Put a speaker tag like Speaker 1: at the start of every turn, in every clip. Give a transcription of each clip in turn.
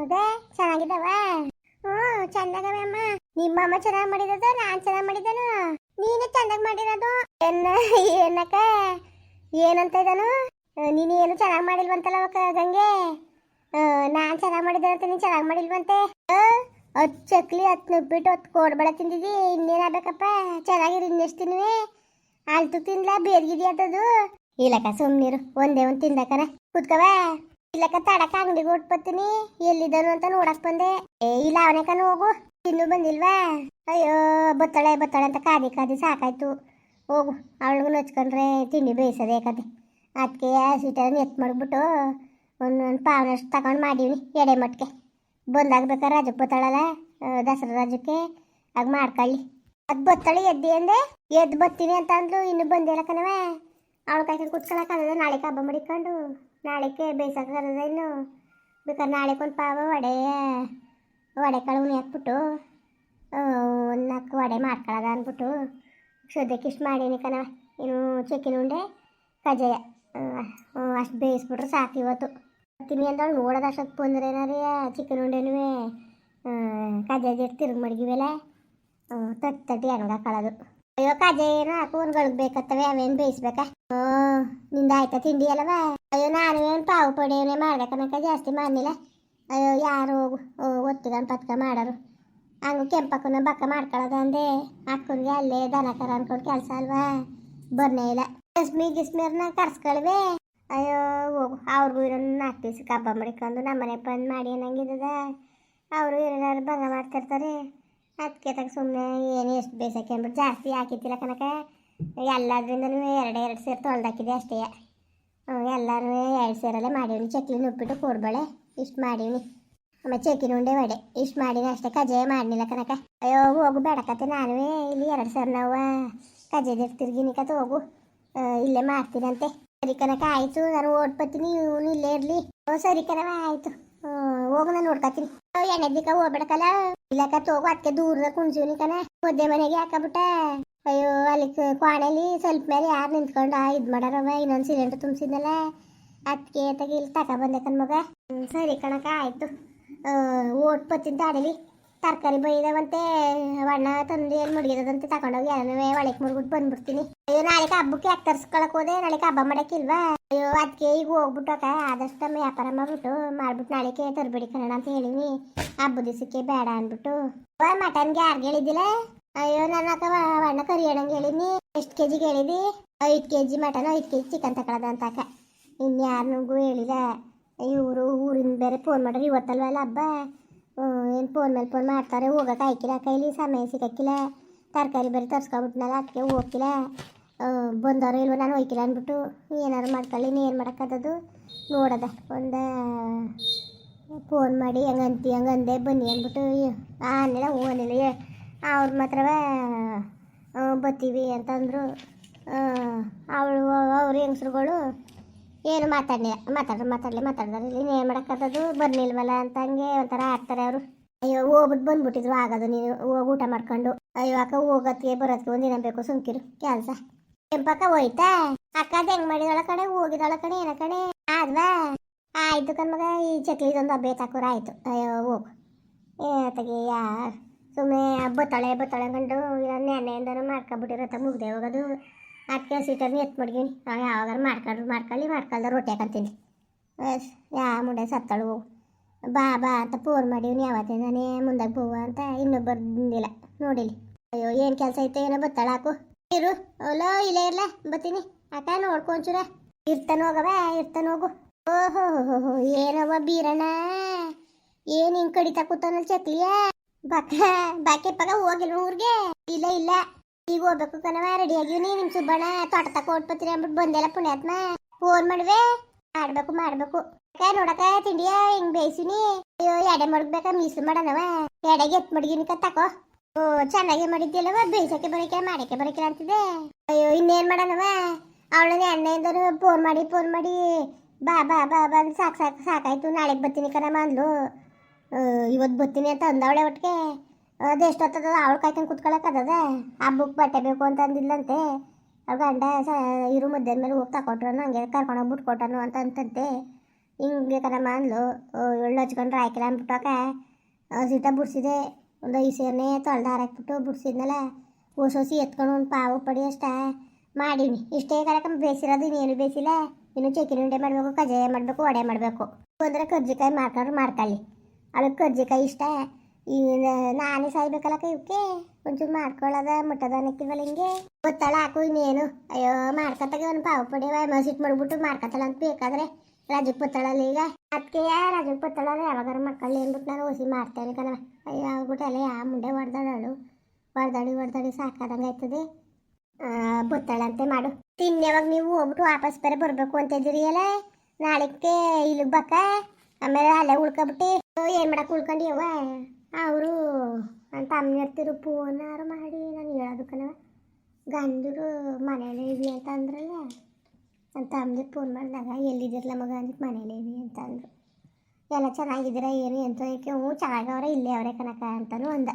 Speaker 1: ಹೌದಾ ಚೆನ್ನಾಗಿದ್ದಾವ? ಹ್ಮ್ ಚಂದಾಗವೆ ಅಮ್ಮ. ನಿಮ್ಮ ಅಮ್ಮ ಚೆನ್ನಾಗಿ ಮಾಡಿರೋದು, ನಾನ್ ಚೆನ್ನಾಗಿ ಮಾಡಿದನು ನೀನು ಚಂದಾಗಿ ಮಾಡಿರೋದು. ಎನ್ನ, ಏನಕ್ಕ? ಏನಂತ ಇದ್ದಾನು? ನೀನು ಏನು ಚೆನ್ನಾಗಿ ಮಾಡಿಲ್ವಂತಲ್ಲ ಗಂಗೆ? ನಾನ್ ಚೆನ್ನಾಗಿ ಮಾಡಿದ್ದೆ ಅಂತ ನೀನು ಚೆನ್ನಾಗಿ ಮಾಡಿಲ್ವಂತೆ? ಹತ್ತು ಚಕ್ಲಿ ಹತ್ತು ನುಬ್ಬಿಟ್ಟು ಹತ್ತು ಕೋಡ್ಬೇಡ ತಿಂದಿದ್ದಿ ಇನ್ನೇನಾಗಬೇಕಪ್ಪ ಚೆನ್ನಾಗಿರಿ ಇನ್ನೆಷ್ಟು ತಿನ್ನುವೆ ಆಲ್ತು ತಿನ್ಲ, ಬೇರ್ಗಿದ್ಯಾ ಅಂತದು ಇಲ್ಲಕ್ಕ, ಸುಮ್ನಿರು, ಒಂದೇ ಒಂದು ತಿಂದಕರ ಕುತ್ಕವ? ಇಲ್ಲಕ್ಕ ತಡಕ ಅಂಗಡಿಗೆ ಹೊಟ್ಬತ್ತೀನಿ ಎಲ್ಲಿದ್ದನು ಅಂತ ನೋಡಕ್ ಬಂದೆ. ಏ, ಇಲ್ಲ, ಅವನೇಕನ ಹೋಗು. ಇನ್ನು ಬಂದಿಲ್ವಾ? ಅಯ್ಯೋ, ಬತ್ತಳೆ ಬತ್ತಳೆ ಅಂತ ಕಾದಿ ಕಾದಿ ಸಾಕಾಯ್ತು. ಹೋಗು, ಅವಳಿಗೂ ನಚ್ಕೊಂಡ್ರೆ ತಿಂಡಿ ಬೇಯಿಸೋದೆ ಕತೆ. ಅದಕ್ಕೆ ಸ್ವೀಟನ್ನು ಎತ್ ಮಾಡಿಬಿಟ್ಟು ಒಂದೊಂದು ಪಾವನಷ್ಟು ತಗೊಂಡು ಮಾಡೀವಿ ಎಡೆ ಮಟ್ಕೆ. ಬಂದಾಗ ಬೇಕಾದ್ರೆ ರಾಜಕ್ಕೆ ಬತ್ತಾಳಲ್ಲ? ದಸರಾ ರಾಜಕ್ಕೆ ಆಗ ಮಾಡ್ಕೊಳ್ಳಿ. ಅದು ಬತ್ತಳೆ ಎದ್ದಿ ಅಂದೆ? ಎದ್ದು ಬತ್ತೀನಿ ಅಂತ ಅಂದ್ಲು, ಇನ್ನು ಬಂದಿಲ್ಲ ಕಣವೇ ಅವಳು ಕಾಯ್ಕೊಂಡು ಕುತ್ಕೊಳಕ್ಕಾಗದ ನಾಳೆ ಕಬ್ಬ ಮಾಡಿಕೊಂಡು. ನಾಳೆಗೆ ಬೇಯಿಸೋಕ್ಕಾಗದ ಇನ್ನು. ಬೇಕಾದ್ರೆ ನಾಳೆ ಒಂದು ಪಾವ ವಡೆ ವಡೆ ಕಾಳು ಉನಿ ಹಾಕ್ಬಿಟ್ಟು ಒಂದು ನಾಲ್ಕು ವಡೆ ಮಾಡ್ಕೊಳ್ಳೋದ ಅಂದ್ಬಿಟ್ಟು ಸದ್ಯಕ್ಕೆ ಇಷ್ಟು ಮಾಡೀನಿ ಕಣವ ಏನು ಚಿಕ್ಕಿನ ಉಂಡೆ ಕಜಾಯ ಅಷ್ಟು ಬೇಯಿಸ್ಬಿಟ್ರೆ ಸಾಕು ಇವತ್ತು. ತಿನ್ನಿ ಅಂತ ನೋಡೋದು ಅಷ್ಟೊತ್ತು ಬಂದ್ರೆ ಏನಾರೀ ಚಿಕನ್ ಉಂಡೆನೂ ಜಿಟ್ಟು ತಿರುಗಿ ಮಡಗಿವೆಲ್ಲ ತಟ್ಟಿ ತಟ್ಟಿ ಹಂಗೆ ಹಾಕೊಳ್ಳೋದು ಅಯ್ಯೋ ಕಜೆ ಏನು ಹಾಕು ಒಂದ್ಗಳಿಗೆ ಬೇಕತ್ತವೆ ಅವೇನು ಬೇಯಿಸ್ಬೇಕಾ? ಹ್ಞೂ ನಿಂದ ಆಯ್ತಾ ತಿಂಡಿ ಅಲ್ಲವ ಅಯ್ಯೋ, ನಾನು ಏನು ಪಾವು ಪಡಿಯವನೇ ಮಾಡ್ಬೇಕನ್ನಕ ಜಾಸ್ತಿ ಮಾಡಿಲ್ಲ ಅಯ್ಯೋ, ಯಾರು ಹೋಗು ಒತ್ತಿಗೆ ಪತ್ಕ ಮಾಡೋರು. ಹಂಗು ಕೆಂಪಕ್ಕನ ಬಕ್ಕ ಮಾಡ್ಕೊಳ್ಳೋದು ಅಂದೆ. ಅಕ್ಕನಿಗೆ ಅಲ್ಲೇ ದನ ಕರ ಅನ್ಕೊಂಡು ಕೆಲಸ ಅಲ್ವಾ? ಬರ್ನೇ ಇಲ್ಲ. ಗಿಸ್ಮಿ, ಗಿಸ್ಮಿರ್ನ ಕರ್ಸ್ಕೊಳ್ವೆ. ಅಯ್ಯೋ, ಹೋಗು. ಅವ್ರಿಗೂ ಇರೋ ನಾಲ್ಕು ದಿವ್ಸ ಹಬ್ಬ ಮಾಡಿಕೊಂಡು ನಮ್ಮನೆ ಬಂದು ಮಾಡಿ. ಅನ್ನಂಗಿದ್ದದ ಅವರು ಏನಾದ್ರು ಭಂಗ ಮಾಡ್ತಿರ್ತಾರೆ. ಅದಕ್ಕೆ ತಗ ಸುಮ್ಮನೆ ಏನು ಎಷ್ಟು ಬೇಸಕ್ಕೆ ಅಂದ್ಬಿಟ್ಟು ಜಾಸ್ತಿ ಹಾಕಿತ್ತಿಲ್ಲ ಕನಕ ಎಲ್ಲದ್ರಿಂದ ಎರಡು ಎರಡು ಸೇರಿ ತೊಳ್ದಾಕಿದೆ ಅಷ್ಟೇ. ಎಲ್ಲರೂ ಎರಡು ಸೇರಲ್ಲೇ ಮಾಡೀನಿ ಚಕ್ಲಿ ಉಪ್ಪಿಟ್ಟು ಕೊಡ್ಬೇಳೆ ಇಷ್ಟು ಮಾಡೀನಿ ಆಮೇಲೆ ಚಕ್ಕಿನ ಉಂಡೆ ವಡೆ. ಇಷ್ಟು ಮಾಡೀನಿ ಅಷ್ಟೇ ಕಜಾಯ ಮಾಡಲಿಲ್ಲ ಕನಕ ಅಯ್ಯೋ, ಹೋಗು ಬೇಡಕತ್ತೆ ನಾನು ಇಲ್ಲಿ ಎರಡು ಸರ್ ನಾವು ಕಜಾಯದ ತಿರ್ಗಿನಿ ಕತೆ, ಹೋಗು. ಇಲ್ಲೇ ಮಾಡ್ತೀನಂತೆ. ಸರಿ ಕನಕ ಆಯಿತು. ನಾನು ಓಡ್ಬತ್ತೀನಿ. ಇವನು ಇಲ್ಲೇ ಇರಲಿ. ಸರಿ ಕನವ ಆಯಿತು. ಹೋಗು, ನಾನು ನೋಡ್ಕತ್ತೀನಿ. ಎಣ್ಣೆ ದಿಕ್ಕ ಹೋಗ್ಬೇಡಕಲ್ಲ ಇಲ್ಲಕ್ಕ ಹೋಗು. ಅದಕ್ಕೆ ದೂರದ ಕುಣ್ಸೀನಿ ಕಣ. ಮುದ್ದೆ ಮನೆಗೆ ಹಾಕಬಿಟ್ಟ ಅಯ್ಯೋ ಅಲ್ಲಿ ಕ್ವಾಣಲಿ ಸ್ವಲ್ಪ ಮೇಲೆ ಯಾರು ನಿಂತ್ಕೊಂಡು ಇದು ಮಾಡಾರವ ಇನ್ನೊಂದು ಸಿಲಿಂಡರ್ ತುಂಬಿಸಿದ್ನಲ್ಲ ಅದಕ್ಕೆ ತಗಿ ಇಲ್ಲಿ ತಕ ಬಂದೆ ಮಗ. ಸರಿ ಕಣಕ ಆಯಿತು. ಓಟ್ ಬತ್ತಿನ ಅಡಲಿ ತರಕಾರಿ ಬೈದವಂತೆ ಅಣ್ಣ ತಂದು ಏನು ಮುಡಿಗಿದಂತೆ ತಗೊಂಡೋಗಿ ಎಲ್ಲನೂ ಒಳಗೆ ಮುಡ್ಬಿಟ್ಟು ಬಂದ್ಬಿಡ್ತೀನಿ. ಅಯ್ಯೋ ನಾಳೆಗೆ ಹಬ್ಬಕ್ಕೆ ಯಾಕೆ ತರ್ಸ್ಕೊಳಕ್ ಹೋದೆ? ನಾಳೆಗೆ ಹಬ್ಬ ಮಾಡಕ್ಕಿಲ್ವಾ? ಅಯ್ಯೋ ಅದಕ್ಕೆ ಈಗ ಹೋಗ್ಬಿಟ್ಟಕ ಆದಷ್ಟು ವ್ಯಾಪಾರ ಮಾಡ್ಬಿಟ್ಟು ಮಾಡ್ಬಿಟ್ಟು ನಾಳೆಗೆ ತರಬೇಡಿ ಕಣ ಅಂತ ಹೇಳಿನಿ. ಹಬ್ಬ ದಿವಸಕ್ಕೆ ಬೇಡ ಅಂದ್ಬಿಟ್ಟು. ಮಟನ್ಗೆ ಯಾರಿಗೆ ಹೇಳಿದ್ದಿಲ್ಲ? ಅಯ್ಯೋ, ನನ್ನ ಅಕ್ಕ ಅಣ್ಣ ಕರಿ ಅಣ್ಣಂಗೆ ಹೇಳಿನಿ ಎಷ್ಟು ಕೆ ಜಿಗೆ ಹೇಳಿದಿ? ಐದು ಕೆ ಜಿ ಮಟನ್, ಐದು ಕೆ ಜಿ ಚಿಕನ್ ತಗೊಳದ ಅಂತ ಅಕ್ಕ ಇನ್ಯಾರನಿಗೂ ಹೇಳಿಲ್ಲ. ಇವರು ಊರಿಂದ ಬೇರೆ ಫೋನ್ ಮಾಡ್ರಿ ಇವತ್ತಲ್ವಲ್ಲ ಹಬ್ಬ? ಏನು ಫೋನ್ ಮೇಲೆ ಫೋನ್ ಮಾಡ್ತಾರೆ? ಹೋಗಕ್ಕೆ ಆಯ್ಕಿಲ್ಲ. ಕೈಲಿ ಸಮಯ ಸಿಗಕ್ಕಿಲ್ಲ. ತರಕಾರಿ ಬೇರೆ ತರ್ಸ್ಕೊಬಿಟ್ನಲ್ಲ ಅದಕ್ಕೆ ಹೋಗಿಲ್ಲ ಬಂದವರು ಇಲ್ವ? ನಾನು ಹೋಯ್ಕಿಲ್ಲ ಅಂದ್ಬಿಟ್ಟು ಏನಾರು ಮಾಡ್ಕೊಳ್ಳಿ. ಏನು ಮಾಡೋಕ್ಕದ್ದು ನೋಡದ. ಒಂದು ಫೋನ್ ಮಾಡಿ, ಹಂಗಂತಿ, ಹಂಗಂದೆ ಬನ್ನಿ ಅಂದ್ಬಿಟ್ಟು ಹ್ಞೂ ಅನ್ನಿಲ್ಲ ಅವ್ರ ಮಾತ್ರವೇ ಬತ್ತೀವಿ ಅಂತಂದರು ಅವಳು, ಅವ್ರ ಹೆಂಗಸ್ರುಗಳು ಏನು ಮಾತಾಡಲಿಲ್ಲ ಮಾತಾಡ್ರಿ ಮಾತಾಡಲಿ, ಮಾತಾಡ್ದಾರೆ. ಇಲ್ಲಿ ಏನು ಮಾಡೋಕ್ಕದ್ದು ಬರ್ನಿಲ್ವಲ್ಲ ಅಂತ ಹಂಗೆ ಒಂಥರ ಆಡ್ತಾರೆ ಅವರು. ಅಯ್ಯೋ ಹೋಗ್ಬಿಟ್ಟು ಬಂದ್ಬಿಟ್ಟಿದ್ರು ಆಗೋದು ನೀನು, ಹೋಗಿ ಊಟ ಮಾಡ್ಕೊಂಡು. ಅಯ್ಯೋ, ಅಕ್ಕ ಹೋಗೋತ್ತಿಗೆ ಬರೋದಕ್ಕೆ ಒಂದಿನ ಬೇಕು ಸುಮ್ಕಿರು, ಕೆಲಸ. ಕೆಂಪಕ್ಕ ಹೋಯ್ತಾ? ಅಕ್ಕ ಅದು ಹೆಂಗ್ ಮಾಡಿದಳ ಕಡೆ? ಹೋಗಿದಳ ಕಡೆ, ಏನ ಕಡೆ? ಆದ್ವಾ? ಆಯ್ತು ಕಣ್ಮಗ ಈ ಚಕ್ಲಿದೊಂದು ಹಬ್ಬ ತಾಕೋರ ಆಯ್ತು. ಅಯ್ಯೋ, ಹೋಗು. ಏತಗೆ ಯಾ ಸುಮ್ಮನೆ ಬತ್ತಾಳೆ ಬತ್ತಾಳೆ ಕಂಡು ನೆನ್ನೆಯಿಂದನೂ ಮಾಡ್ಕೊಬಿಟ್ಟಿರತ್ತ, ಮುಗ್ದೆ ಹೋಗೋದು. ಅದಕ್ಕೆ ಸೀಟರ್ನ ಎತ್ತು ಮಡ್ಗೀನಿ. ಯಾವಾಗಾರ ಮಾಡ್ಕೊಂಡು ಮಾಡ್ಕೊಳ್ಳಿ, ಮಾಡ್ಕೊಳ್ದ ರೊಟ್ಟಿ ಹಾಕಂತೀನಿ. ಯಾ ಮುಂಡೆ ಸತ್ತಳು. ಬಾ ಬಾ ಅಂತ ಫೋನ್ ಮಾಡೀವ್ನಿ ಯಾವತ್ತಿಂದಾನೇ ಮುಂದಾಗ ಬೋವ ಅಂತ ಇನ್ನೂ ಬಂದಿಲ್ಲ. ನೋಡಿಲಿ. ಅಯ್ಯೋ, ಏನು ಕೆಲಸ ಐತೆ ಏನೋ ಬತ್ತಾಳ ಹಾಕು. ಇರು ಅಲೋ ಇಲ್ಲೇ ಇರ್ಲ, ಬತ್ತೀನಿ. ಅಕ್ಕ ನೋಡ್ಕೊಂಚೂರ ಇರ್ತಾನ ಹೋಗವ, ಇರ್ತಾನ ಹೋಗು. ಓಹೋ ಏನವ ಬೀರಣ್ಣ? ಏನು ಹಿಂಗೆ ಕಡಿತಾ ಕೂತಾನಲ್ಲಿ ಚಕ್ಲಿಯ? ಬಾಕ ಪಗ ಹೋಗಿಲ್ವ ಊರ್ಗೆ? ಇಲ್ಲ ಇಲ್ಲ. ಈಗ ಹೋಗ್ಬೇಕು ಕಣವ ರೆಡಿ ಆಗಿವ್ನಿ ನಿಮ್ ಸುಬ್ಬಣ್ಣ. ತೋಟ ತಕ ಓಟ್ಬತ್ತೀನಿ ಅಂದ್ಬಿಟ್ಟು ಬಂದೆಲ್ಲ ಪುಣ್ಯಾತ್ಮ. ಫೋನ್ ಮಾಡುವೆ. ಮಾಡ್ಬೇಕು ಮಾಡ್ಬೇಕು. ಅಕ್ಕ ನೋಡಕ ತಿಂಡಿಯ ಹಿಂಗ್ ಬೇಯಿಸಿನಿ? ಅಯ್ಯೋ, ಎಡೆ ಮಡಗ್ಬೇಕ, ಮೀಸಲು ಮಾಡನವ? ಎಡೆಗೆ ಎತ್ ಮಡಗಿನ ತಕೋ. ಓ, ಚೆನ್ನಾಗಿ ಮಾಡಿದ್ದಿಲ್ಲವ ಬೇಯಿಸಕ್ಕೆ ಬರಕ್ಕೆ, ಮಾಡಕ್ಕೆ ಬರಕ್ಕೆ ಅಂತಿದೆ ಅಯ್ಯೋ, ಇನ್ನೇನ್ ಮಾಡನವ? ಅವಳನ್ನ ಎಣ್ಣೆಯಿಂದನು ಫೋನ್ ಮಾಡಿ ಫೋನ್ ಮಾಡಿ, ಬಾ ಬಾ ಬಾ ಬಾ ಅಂತ ಸಾಕು ಸಾಕು, ಸಾಕಾಯ್ತು. ನಾಳೆಗೆ ಬರ್ತೀನಿ ಕಣಮ್ಮ ಅಂದ್ಲು. ಇವತ್ತು ಬರ್ತೀನಿ ಅಂತ ಅಂದವಳೆ ಒಟ್ಟಿಗೆ. ಅದು ಎಷ್ಟೊತ್ತದ ಅವಳು ಕಾಯ್ಕೊಂಡು ಕುತ್ಕೊಳಕ್ಕದ ಹಬ್ಬಕ್ಕೆ ಬಟ್ಟೆ ಬೇಕು ಅಂತ ಅಂದಿಲ್ಲಂತೆ ಅವ್ರ ಗಂಡ ಸ, ಇರು ಮಧ್ಯಾಹ್ನ ಮೇಲೆ ಹೋಗಿ ತಕೊಟ್ರು ಹಂಗೆ ಕರ್ಕೊಂಡೋಗ್ಬಿಟ್ಟು ಬಿಟ್ಕೊಟ್ಟನು ಅಂತ ಅಂತಂತೆ. ಹಿಂಗೆ ಕಣಮ್ಮ ಮಾನ್ಲು ಎಳ್ಳು ಹಚ್ಕೊಂಡ್ರೆ ಹಾಕಿಲ್ಲ ಅಂದ್ಬಿಟ್ಟಾಕ. ಸೀಟ ಬಿಡ್ಸಿದೆ. ಒಂದು ಐದು ಸೇರನೆ ತೊಳ್ದು ಹಾರಾಕ್ಬಿಟ್ಟು ಬಿಡ್ಸಿದ್ನಲ್ಲ. ಹೊಸ ಹೊಸಿ ಎತ್ಕೊಂಡು ಒಂದು ಪಾವು ಪಡಿ ಅಷ್ಟ. ಮಾಡೀನಿ. ಇಷ್ಟೇ ಕಣಕ ಬೇಯಿಸಿರೋದು ಇನ್ನೇನು ಬೇಯಿಸಿಲ್ಲ ಇನ್ನು ಚಕ್ಕಿನ ಉಂಡೆ ಮಾಡಬೇಕು, ಕಜ್ಜಾಯ ಮಾಡಬೇಕು, ವಡೆ ಮಾಡಬೇಕು. ಅಂದರೆ ಕರ್ಜಿಕಾಯಿ ಮಾಡ್ಕೊಂಡ್ರೆ ಮಾಡ್ಕೊಳ್ಳಿ ಅವಳಿಗೆ ಕೈ ಇಷ್ಟ. ಈ ನಾನೇ ಸಾಯ್ಬೇಕಲ್ಲ ಇವಕ್ಕೆ ಒಂಚೂರು ಮಾಡ್ಕೊಳ್ಳೋದ, ಮುಟ್ಟದ ಅನ್ನಕ್ಕಿಲ್ವಲ್ಲ ಹಿಂಗೆ? ಗೊತ್ತಾಳ ಹಾಕು ಇನ್ನೇನು. ಅಯ್ಯೋ, ಮಾಡ್ಕೊತಾಗೆ ಒಂದು ಪಾವು ಪಡಿ ಮಸಿಟ್ ಮಾಡ್ಬಿಟ್ಟು ಮಾಡ್ಕೊತಾಳ ಅಂತ ಬೇಕಾದ್ರೆ. ರಾಜಕ್ ಪುತ್ತಳಲ್ಲ ಈಗ. ಅದಕ್ಕೆ ರಾಜಕ್ ಪುತ್ತಳಲ್ಲ ಯಾವಾಗಾರ ಮಕ್ಕಳು ಏನ್ಬಿಟ್ಟು ನಾನು ಓಸಿ ಮಾಡ್ತೇನೆ ಕಣವ ಅಯ್ಯೋ ಆಗ್ಬಿಟ್ಟು ಯಾ ಯಾವ ಮುಂಡೆ ಹೊಡೆದಾಳು ಹೊಡೆದಾಡಿ ಹೊಡೆದಾಡಿ ಸಾಕಾದಂಗೆ ಆಯ್ತದೆ. ಬತ್ತಾಳಂತೆ ಮಾಡು. ತಿನ್ಯಾವಾಗ ನೀವು ಹೋಗ್ಬಿಟ್ಟು ವಾಪಸ್ ಬೇರೆ ಬರಬೇಕು ಅಂತ ಇದ್ದೀರಿ ಅಲ್ಲ. ನಾಳೆಗೆ ಇಲ್ಲಿಗೆ ಬಕ್ಕ ಆಮೇಲೆ ಅಲ್ಲೇ ಉಳ್ಕೊಬಿಟ್ಟು ಏನು ಮಾಡಕ್ಕೆ ಉಳ್ಕೊಂಡಿಯವ ಅವರು ಅಂತ ತಮ್ಮ ಇರ್ತಿರು ಫೋನಾರು ಮಾಡಿ ನಾನು ಹೇಳೋದಕ್ಕನವ. ಗಂಡರು ಮನೇಲಿ ಇವಿ ಅಂತ ಅಂದ್ರಲ್ಲ ನನ್ನ ತಮ್ಮದಿರು ಫೋನ್ ಮಾಡಿದಾಗ ಎಲ್ಲಿದ್ದಿರಲ್ಲ ಮಗ ಅಂತ ಮನೇಲಿ ಇವಿ ಅಂತ ಅಂದರು. ಎಲ್ಲ ಚೆನ್ನಾಗಿದ್ದೀರ ಏನು ಅಂತ ಏಕೆ, ಹ್ಞೂ ಚೆನ್ನಾಗವ್ರೆ, ಇಲ್ಲೇ ಅವರೇ ಕನಕ ಅಂತಲೂ ಅಂದ.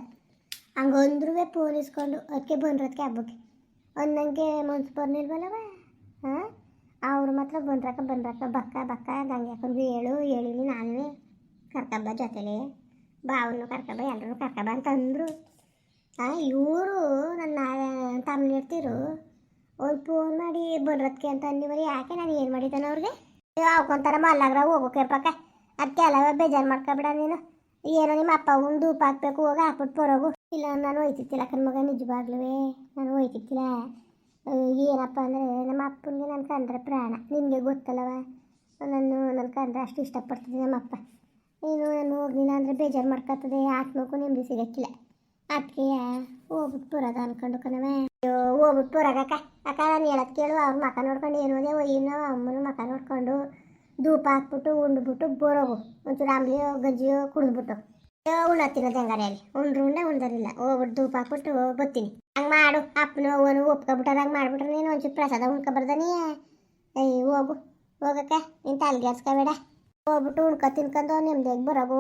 Speaker 1: ಹಂಗಂದ್ರೂ ಫೋನ್ ಇಸ್ಕೊಂಡು ಅದಕ್ಕೆ ಬಂದ್ರದಕ್ಕೆ ಹಬ್ಬಕ್ಕೆ. ಅನ್ನಂಗೆ ಮನ್ಸು ಬರ್ನಿಲ್ವಲ್ಲವ ಹಾಂ? ಅವ್ರು ಮಾತ್ರ ಬಂದ್ರಕ್ಕ ಬಂದ್ರಕ್ಕ ಬಕ್ಕ ಬಕ್ಕ ಗಂಗೆ ಹಾಕೊಂಡು ಹೇಳು, ಹೇಳಿನಿ ನಾನು ಕರ್ಕಬ್ಬ ಜೊತೆಲಿ. ಬಾವನ್ನು ಕರ್ಕಬ್ಬ ಎಲ್ಲರೂ ಕರ್ಕಬ್ಬ ಅಂತಂದರು ಇವರು ನನ್ನ ತಮ್ಮ ಇರ್ತಿರು. ಒಂದು ಫೋನ್ ಮಾಡಿ ಬರೋದಕ್ಕೆ ಅಂತ ಅಂದಿವರಿ ಯಾಕೆ ನಾನು ಏನು ಮಾಡಿದ್ದಾನೆ ಅವ್ರಿಗೆ? ಅವ್ಕೊಂತಾರ ಮಲ್ಲಾಗ್ರ ಹೋಗೋಕೆ ಪಕ್ಕ. ಅದಕ್ಕೆ ಎಲ್ಲ ಬೇಜಾರು ಮಾಡ್ಕೊಬೇಡ ನೀನು. ಏನೋ ನಿಮ್ಮ ಅಪ್ಪ ಒಂದು ಧೂಪ ಹಾಕ್ಬೇಕು, ಹೋಗಿ ಹಾಕ್ಬಿಟ್ಟು ಬರೋಗು ಇಲ್ಲ, ನಾನು ಒಯ್ತಿತ್ತಿಲ್ಲ ಕಣ್ ಮಗ ನಿಜವಾಗ್ಲೂ ನಾನು ಒಯ್ತಿತ್ತಿಲ್ಲ ಏನಪ್ಪ ಅಂದರೆ ನಮ್ಮ ಅಪ್ಪನಿಗೆ ನನ್ನ ಕಂಡ್ರೆ ಪ್ರಾಣ. ನಿಮಗೆ ಗೊತ್ತಲ್ಲವ? ನಾನು ನನ್ನ ಕಂಡ್ರೆ ಅಷ್ಟು ಇಷ್ಟಪಡ್ತಿದ್ದೆ ನಮ್ಮ ಅಪ್ಪ. ನೀನು ನಾನು ಹೋಗ್ಲಿಲ್ಲ ಅಂದರೆ ಬೇಜಾರು ಮಾಡ್ಕೊತದೆ ಆತ್ಮಕ್ಕೂ ನೆಮ್ಮದಿ ಸಿಗಕ್ಕಿಲ್ಲ. ಅದಕ್ಕೆ ಹೋಗ್ಬಿಟ್ಟು ಬರೋದ ಅನ್ಕೊಂಡು ಕಣವೆ ಅಯ್ಯೋ ಹೋಗ್ಬಿಟ್ಟು ಬರೋಗಕ್ಕ ಅಕ್ಕ. ನಾನು ಹೇಳೋದು ಕೇಳು. ಅವ್ರ ಮಕ ನೋಡ್ಕೊಂಡು ಏನು ಹೋದೆ ಒಯ್ಯಿನ ಅಮ್ಮನ ಮಕ ನೋಡ್ಕೊಂಡು ಧೂಪ ಹಾಕ್ಬಿಟ್ಟು, ಉಂಡ್ಬಿಟ್ಟು ಬರೋಗು. ಒಂಚೂರು ಆಮ್ಲಿಯೋ, ಗಂಜಿಯೋ ಕುಡಿದ್ಬಿಟ್ಟು. ಉಣ್ಣ ತಿನ್ನೋದು ಹೆಂಗಾರೆ ಉಂಡ್ರು ಉಂಡೆ ಉಂಡರಿಲ್ಲ ಹೋಗ್ಬಿಟ್ಟು ಧೂಪ ಹಾಕ್ಬಿಟ್ಟು ಬರ್ತೀನಿ ಹಂಗೆ ಮಾಡು. ಅಪ್ಪನ ಅವನು ಒಪ್ಕೊಬಿಟ್ಟಾರ, ಹಂಗೆ ಮಾಡ್ಬಿಟ್ರೆ ನೀನು ಒಂಚೂರು ಪ್ರಸಾದ ಉಣ್ಕೊಬರ್ದಾನಿ ಅಯ್ಯ ಹೋಗು. ಹೋಗಕ್ಕ, ನೀನು ತಲೆಗೆಡ್ಸ್ಕೊಬೇಡ ಹೋಗ್ಬಿಟ್ಟು ಉಣ್ಕ, ತಿನ್ಕೊಂಡು ನೆಮ್ಮದಿಯಾಗಿ ಬರೋಗು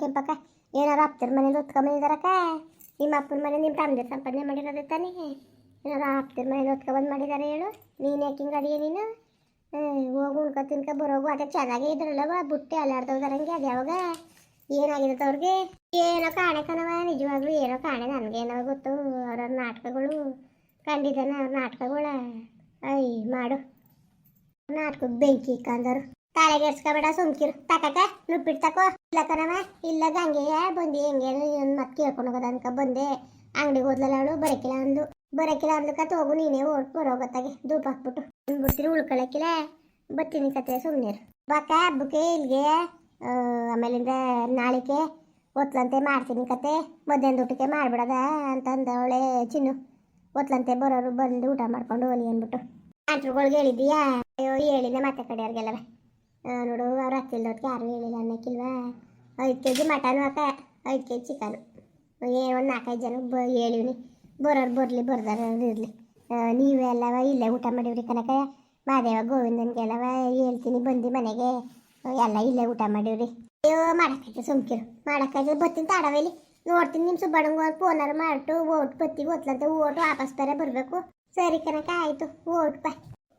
Speaker 1: ಕೆಂಪಕ್ಕ. ಏನಾರು ಅಪ್ಪರ ಮನೇಲಿ ಹೊತ್ಕೊಂಬಂದಿದಾರಕ್ಕ ನಿಮ್ಮ ಅಪ್ಪನ ಮನೆ, ನಿಮ್ಮ ತಮ್ಮದೇ ಸಂಪಾದನೆ ಮಾಡಿರೋದೇ ತಾನೇ? ಏನಾರು ಅಪ್ಪರ ಮನೇಲಿ ಹೊತ್ಕೊಬಂದು ಮಾಡಿದಾರೆ ಹೇಳು. ನೀನು ಯಾಕೆ ಹಿಂಗೆ ಅಡಿಗೆ ನೀನು? ಹೋಗು ಉಣ್ಕ, ತಿನ್ಕ ಬರೋಗು ಅದೇ ಚೆನ್ನಾಗಿ ಇದ್ರಲ್ಲವ, ಬುಟ್ಟಿ ಅಲ್ಲಾಡ್ದೋದಾರಂಗೆ ಅದು ಯಾವಾಗ? ಏನಾಗಿದೆ ಅವ್ರಿಗೆ? ಏನೋ ಕಾಣೆ ಕಣವ ನಿಜವಾಗ್ಲೂ ಏನೋ ಕಾಣೆ ನನಗೇನೋ ಗೊತ್ತು. ಅವ್ರ ನಾಟಕಗಳು ಕಂಡಿದ್ದಾನೆ ಅವ್ರ ನಾಟಕಗಳ. ಐ ಮಾಡು. ನಾಟಕಕ್ಕೆ ಬೆಂಕಿ ಕಂದರು ತಲೆಗೆಡ್ಸ್ಕೊಬೇಡ ಸುಮ್ಕಿರು. ತಕಕ ನುಪ್ಪಿಟ್ಟು ತಕೋ. ಇಲ್ಲ ಕಣವ ಇಲ್ಲ ಗಂಗೆಯ ಬಂದಿ ಹೆಂಗೆ ಮತ್ತೆ ಕೇಳ್ಕೊಂಡು ಹೋಗದ ಅನ್ಕ ಬಂದೆ. ಅಂಗಡಿಗೆ ಹೋದ್ಲಲ್ಲ ಅವಳು, ಬರಕಿಲ್ಲ ಅಂದು ಬರಕಿಲ್ಲ ಅಂದ್ಲಕ್ಕ ಹೋಗು, ನೀನೇ ಓಟ್ ಬರೋಗತ್ತಾಗೆ ಧೂಪ ಹಾಕ್ಬಿಟ್ಟು. ಅಂದ್ಬಿಡ್ತೀರಿ ಉಳ್ಕೊಳಕಿಲ್ಲ. ಬತ್ತೀನಿ ಕತೆ ಸುಮ್ಮನಿರು ಬಾಕ, ಹಬ್ಬಕ್ಕೆ, ಇಲ್ಲಿಗೆ ಆಮೇಲಿಂದ ನಾಳೆಗೆ ಒತ್ಲಂತೆ ಮಾಡ್ತೀನಿ ಕತೆ. ಮಧ್ಯಾಹ್ನದ ಊಟಕ್ಕೆ ಮಾಡ್ಬಿಡದ ಅಂತ ಅಂದವಳೆ ಚಿನ್ನು. ಒತ್ಲಂತೆ ಬರೋರು ಬಂದು ಊಟ ಮಾಡ್ಕೊಂಡು ಹೋಲಿ ಅಂದ್ಬಿಟ್ಟು. ಆಂಟ್ರುಗಳ್ಗೆ ಹೇಳಿದ್ದೀಯಾ? ಅಯ್ಯೋ ಹೇಳಿದೆ ಮತ್ತೆ ಕಡೆಯವ್ರಿಗೆಲ್ಲವ. ನೋಡು, ಅವ್ರು ಹತ್ತಿಲ್ದೋದ್ಕೆ ಯಾರು ಹೇಳಿಲ್ಲ ಅನ್ನಕ್ಕಿಲ್ವಾ? ಐದು ಕೆ ಜಿ ಮಟನು ಹಾಕ, ಐದು ಕೆ ಜಿ ಚಿಕನು ಏನು ಒಂದು ನಾಲ್ಕೈದು ಜನ ಬ ಹೇಳಿವ್ನಿ. ಬರೋರು ಬರಲಿ, ಬರ್ದಾರ ಇರಲಿ. ನೀವೆಲ್ಲವ ಇಲ್ಲೇ ಊಟ ಮಾಡಿವ್ರಿ ಕನಕ. ಮಾದೇವ ಗೋವಿಂದನ್ಗೆಲ್ಲವ ಹೇಳ್ತೀನಿ, ಬಂದು ಮನೆಗೆ. ಎಲ್ಲ ಇಲ್ಲೇ ಊಟ ಮಾಡಿವ್ರಿ. ಅಯ್ಯೋ ಮಾಡಕ್ಕೈತೆ ಸುಮ್ಕಿರು. ಮಾಡಕ್ಕೈತೆ ಬತ್ತೀನಿ ತಾಡವೇಲಿ ನೋಡ್ತೀನಿ ನಿಮ್ಮ ಸುಬ್ಬಣ್ಣಂಗೆ ಒಂದು ಫೋನಾರು ಮಾಡಿಟ್ಟು ಓಟ್ ಬತ್ತಿಗೆ ಓದ್ಲಂತೆ ಓಟು ವಾಪಸ್ ಬೇರೆ ಬರಬೇಕು. ಸರಿ ಕನಕ, ಆಯಿತು, ಓಟ್ ಬಾ